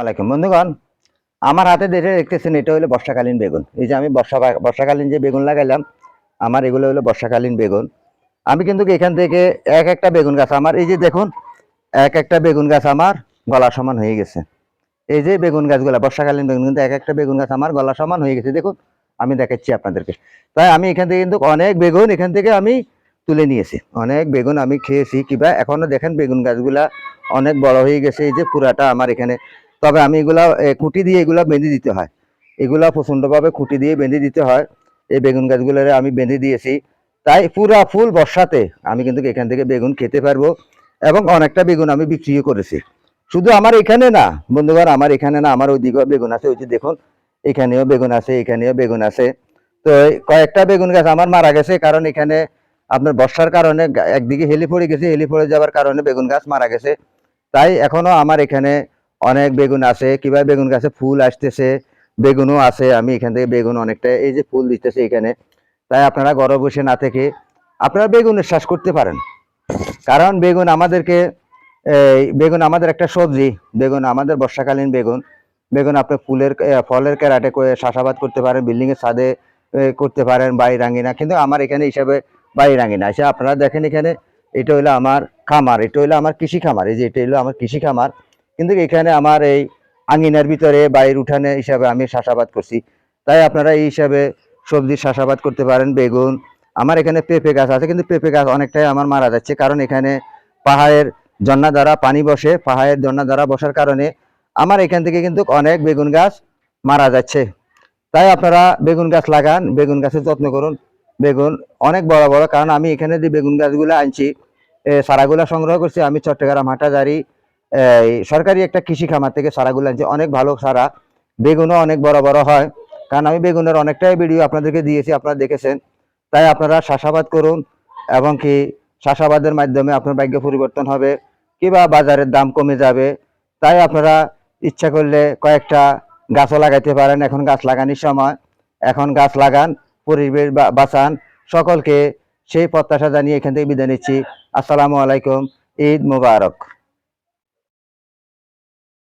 আলাইকুম। বন্ধুগণ, আমার হাতে দেখে দেখতেছেন, এটা হলো বর্ষাকালীন বেগুন। এই যে আমি বর্ষা বর্ষাকালীন যে বেগুন লাগাইলাম, আমার এগুলো হলো বর্ষাকালীন বেগুন। আমি কিন্তু এখান থেকে এক একটা বেগুন গাছ, আমার এই যে দেখুন, এক একটা বেগুন গাছ আমার গলা সমান হয়ে গেছে। এই যে বেগুন গাছগুলা, বর্ষাকালীন বেগুন কিন্তু এক একটা বেগুন গাছ আমার গলা সমান হয়ে গেছে। দেখুন, আমি দেখাচ্ছি আপনাদেরকে। তাই আমি এখান থেকে কিন্তু অনেক বেগুন এখান থেকে আমি তুলে নিয়েছি। অনেক বেগুন আমি খেয়েছি। কিবা এখনও দেখেন বেগুন গাছগুলা অনেক বড় হয়ে গেছে। এই যে পুরাটা আমার এখানে তবে আমি এগুলা খুঁটি দিয়ে এগুলা বেঁধে দিতে হয়। এগুলা প্রচণ্ডভাবে খুঁটি দিয়ে বেঁধে দিতে হয়। এই বেগুন গাছগুলোরে আমি বেঁধে দিয়েছি। তাই পুরা ফুল বর্ষাতে আমি কিন্তু এখান থেকে বেগুন খেতে পারব এবং অনেকটা বেগুন আমি বিক্রিও করেছি। শুধু আমার এখানে না, বন্ধুগণ, আমার এখানে না, আমার ওই দিকেও বেগুন আছে। ওই যে দেখুন, এখানেও বেগুন আছে, এখানেও বেগুন আছে। তো কয়েকটা বেগুন গাছ আমার মারা গেছে কারণ এখানে আপনার বর্ষার কারণে একদিকে হেলি পড়ে গেছে, হেলি পড়ে যাওয়ার কারণে বেগুন গাছ মারা গেছে। তাই এখনও আমার এখানে অনেক বেগুন আছে। কীভাবে বেগুন গাছে ফুল আসতেছে? বেগুনও আছে। আমি এখান থেকে বেগুন অনেকটা এই যে ফুল দিতেছে এখানে। তাই আপনারা ঘরে বসে না থেকে আপনারা বেগুনের চাষ করতে পারেন। কারণ বেগুন আমাদেরকে বেগুন আমাদের একটা সবজি। বেগুন আমাদের বর্ষাকালীন বেগুন। বেগুন আপনি ফুলের ফলের ক্যারাটে করে চাষাবাদ করতে পারেন, বিল্ডিংয়ের ছাদে করতে পারেন বাড়ি রাঙিনা কিন্তু আমার এখানে হিসাবে বাড়ি রাঙিনা এসে আপনারা দেখেন এখানে, এটা হইল আমার খামার, এটা হইল আমার কৃষি খামার। এই যে এটা হইল আমার কৃষি খামার। কিন্তু এখানে আমার এই আঙিনার ভিতরে বাড়ির উঠানে হিসাবে আমি চাষাবাদ করছি। তাই আপনারা এই হিসাবে সবজির চাষাবাদ করতে পারেন বেগুন। আমার এখানে পেঁপে গাছ আছে কিন্তু পেঁপে গাছ অনেকটাই আমার মারা যাচ্ছে। কারণ এখানে পাহাড়ের জন্না দ্বারা পানি বসে পাহাড়ের জন্না দ্বারা বসার কারণে আমার এখান থেকে কিন্তু অনেক বেগুন গাছ মারা যাচ্ছে। তাই আপনারা বেগুন গাছ লাগান বেগুন গাছের যত্ন করুন। বেগুন অনেক বড় বড় কারণ আমি এখানে যে বেগুন গাছগুলো আনছি এ, চারাগুলা সংগ্রহ করছি। আমি চট্টগ্রাম হাটাজারি সরকারি একটা কৃষি খামার থেকে চারাগুলো আনছি। অনেক ভালো সারা বেগুনও অনেক বড় বড় হয়। কারণ আমি বেগুনের অনেকটাই ভিডিও আপনাদেরকে দিয়েছি, আপনারা দেখেছেন। তাই আপনারা চাষাবাদ করুন এবং কি চাষাবাদের মাধ্যমে আপনার ভাগ্য পরিবর্তন হবে কিংবা বাজারের দাম কমে যাবে। তাই আপনারা ইচ্ছা করলে কয়েকটা গাছও লাগাইতে পারেন। এখন গাছ লাগানোর সময়। এখন গাছ লাগান, পরিবেশ বাঁচান। সকলকে সেই প্রত্যাশা জানিয়ে এখান থেকে বিদায় নিচ্ছি। আসসালামু আলাইকুম। ঈদ মুবারক।